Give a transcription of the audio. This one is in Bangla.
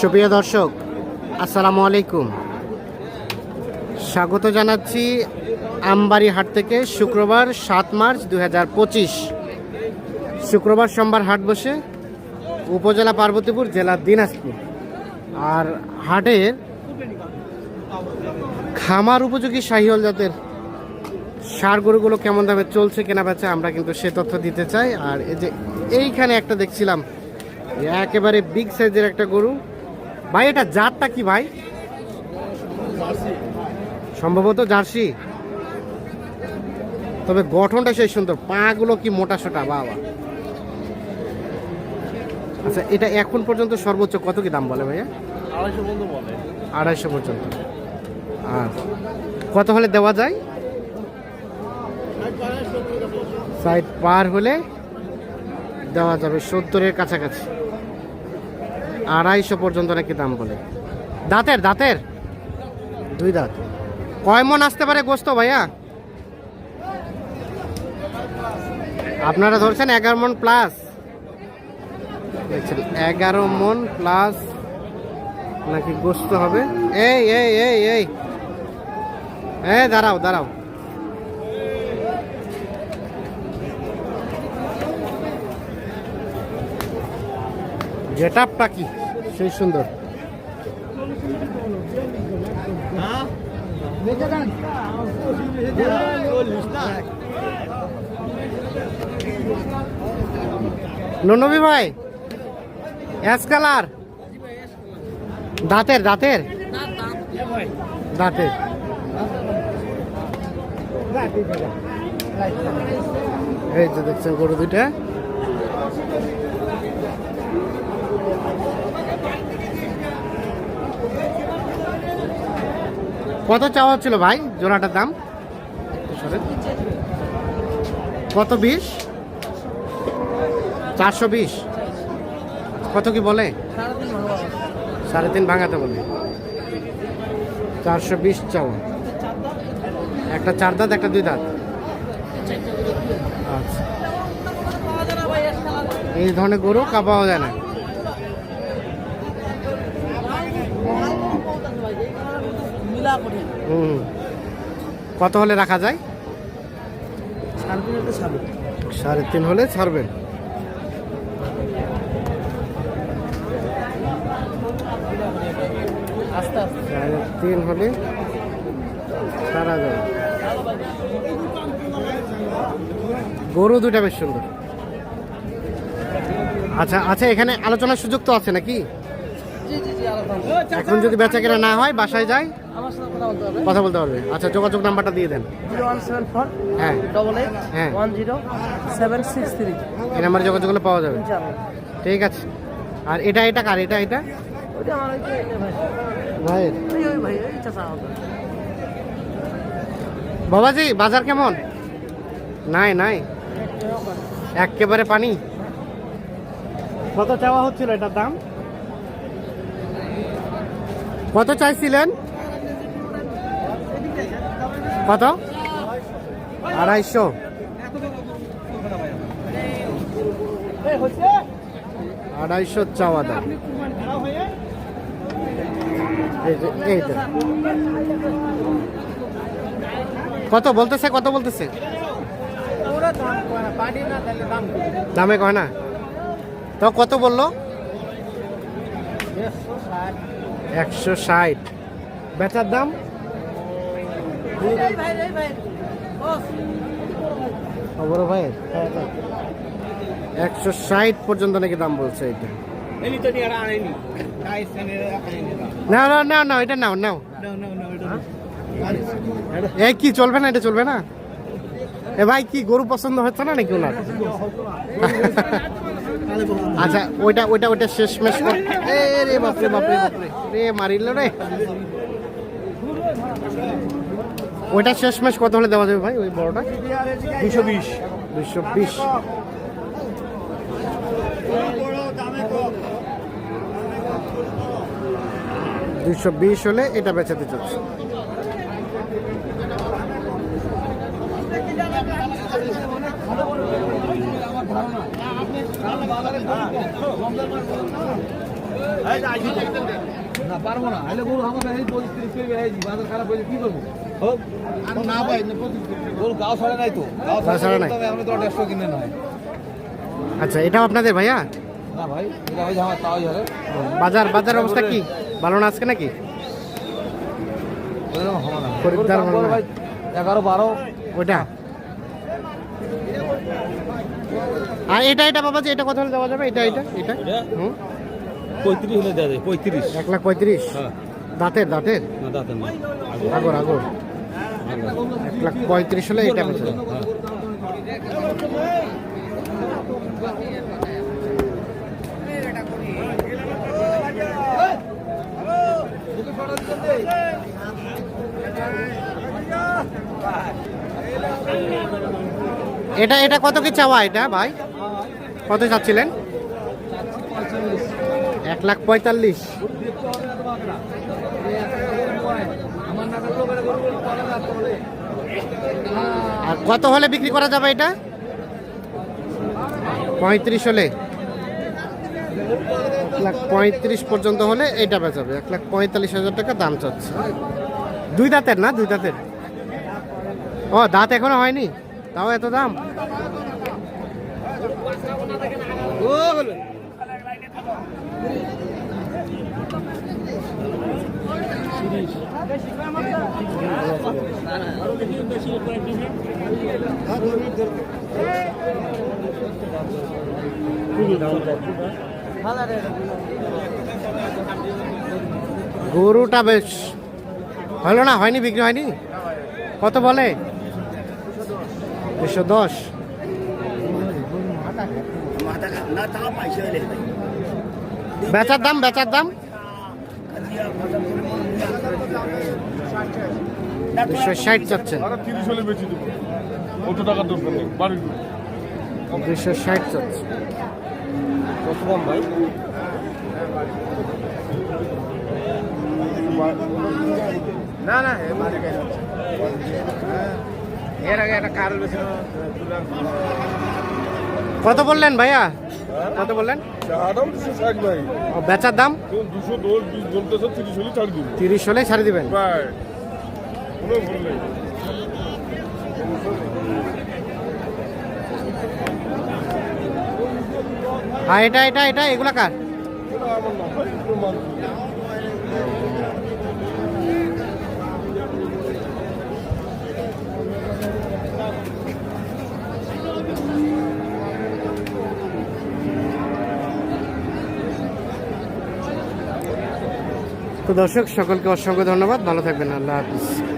সুপ্রিয় দর্শক, আসসালামু আলাইকুম। স্বাগত জানাচ্ছি আমবাড়ি হাট থেকে শুক্রবার সাত মার্চ দু হাজার পঁচিশ। শুক্রবার সোমবার হাট বসে উপজেলা পার্বতীপুর, জেলা দিনাজপুর। আর হাটের খামার উপযোগী শাহিওয়াল জাতের সার গরুগুলো কেমন দামে চলছে কেনা বেচা আমরা কিন্তু সে তথ্য দিতে চাই। আর এই যে এইখানে একটা দেখছিলাম, একেবারে বিগ সাইজের একটা গরু। ভাই এটা জাতটা কি ভাই? সম্ভবত জার্সি। তবে গঠনটা সেই সুন্দর পাগুলো কি মোটা সোটা বাবা। আচ্ছা এটা এখন পর্যন্ত সর্বোচ্চ কত কি দাম বলে ভাইয়া? আড়াইশো পর্যন্ত আর কত হলে দেওয়া যায়? সাইড পার হলে দেওয়া যাবে সত্তরের কাছাকাছি। আড়াইশো পর্যন্ত নাকি দাম বলে? দাঁতের দাঁতের? দুই দাঁত। কয় মন আসতে পারে গোস্ত ভাইয়া? আপনারা ধরছেন এগারো মন প্লাস দেখছেন এগারো মন প্লাস নাকি গোস্ত হবে? এই এই এই এই। এই দাঁড়াও দাঁড়াও। গেট আপটা কি? সেই সুন্দর। ননবী ভাই অ্যাশ কালার দাঁতের দাঁতের? দাঁতের। এই যে দেখছেন গরু দুইটা। কত চাওয়া ছিল ভাই জোড়াটার দাম? কত বিশ? চারশো বিশ। কত কি বলে? সাড়ে তিন ভাঙাতে বলে। চারশো বিশ চাওয়া। একটা চার দাঁত, একটা দুই দাঁত। আচ্ছা। এই ধরনের গরু কা পাওয়া যায় না। হুম। কত হলে রাখা যায়? সাড়ে তিন হলে ছাড়বেন সাড়ে তিন হলে সারা যাবে গরু দুটা বেশ সুন্দর। আচ্ছা আচ্ছা এখানে আলোচনার সুযোগ তো আছে নাকি? এখন যদি বেচা কেনা না হয় বাসায় যায় কথা বলতে পারবে আচ্ছা যোগাযোগ নাম্বারটা দিয়ে দেন। হ্যাঁ। হ্যাঁ। এই নাম্বারে যোগাযোগ করলে পাওয়া যাবে। ঠিক আছে। আর এটা এটা কার? এটা এটা? ভাইয়ের। বাবাজি বাজার কেমন? নাই নাই। একেবারে পানি। কত চাওয়া হচ্ছিল এটার দাম? কত চাইছিলেন? কত? আড়াইশো। আড়াইশো চাওয়া দাম। কত বলতেছে কত বলতেছে? দামে কয় না? তো কত বলল? একশো ষাট। বেচার দাম? একশো ষাট পর্যন্ত নাকি দাম বলছে এটা না না এটা নাও নাও। এই কি, চলবে না, এটা চলবে না? এ ভাই, কি পছন্দ হচ্ছে না নাকি আচ্ছা ওইটা ওইটা ওইটা শেষ মেশ কর এ রে বাপরে বাপরে বাপরে। রে মারিল রে। ওইটা শেষ মেশ কত হলে দেওয়া যাবে ভাই ওই বড়টা? দুশো বিশ। দুশো বিশ। দুশো বিশ হলে এটা বেচাতে চাচ্ছি না পারব না। আইলে গরু আমাকে এই পরিস্থিতি তৈরি হয়ে গেছে বাজার খারাপ হয়েছে কি করব? হোক। না ভাই গরু গাও ছাড়ে নাই তো? গাও গাও ছাড়ে নাই। তবে তো দেড়শো কিনে নয় আচ্ছা এটাও আপনাদের ভাইয়া? না ভাই এটা হয়েছে আমার তাও বাজার বাজার অবস্থা কি? ভালো না আজকে নাকি? খরিদ্দার। ভাই। এগারো বারো। ওইটা? আর এটা এটা বাবা যে এটা কথা হলে দেওয়া যাবে? এটা এটা? এটা? হুম? পঁয়ত্রিশ হলে দেওয়া যায় পঁয়ত্রিশ। এক লাখ পঁয়ত্রিশ? হ্যাঁ। দাঁতের দাঁতের? না দাঁতে না। আগর আগর। এক লাখ পঁয়ত্রিশ হলে এটা বেচে এটা এটা কত কি চাওয়া এটা ভাই? কত চাচ্ছিলেন? এক লাখ পঁয়তাল্লিশ। আর কত হলে বিক্রি করা যাবে এটা? পঁয়ত্রিশ হলে। এক লাখ পঁয়ত্রিশ পর্যন্ত হলে এটা বেচাবে এক লাখ পঁয়তাল্লিশ হাজার টাকা দাম চাচ্ছে। দুই দাঁতের না? দুই দাঁতের? ও, দাঁত এখনও হয়নি? তাও এত দাম? গরুটা বেশ হলো না? হয়নি বিক্রি হয়নি? কত বলে? দুশো দশ। বেচার দাম বেচার দাম? দুশো ষাট চাচ্ছেন। দুশো ষাট চাচ্ছে কত দাম ভাই? না না এর আগে একটা কার বেশি কত বললেন ভাইয়া? কত বললেন? বেচার দাম? তিরিশ হলে ছাড় দিবেন। আর এটা এটা এটা এগুলা কার এটা আমার না ভাই কোনো মানুষ নেই। তো দর্শক সকলকে অসংখ্য ধন্যবাদ। ভালো থাকবেন আল্লাহ হাফিজ।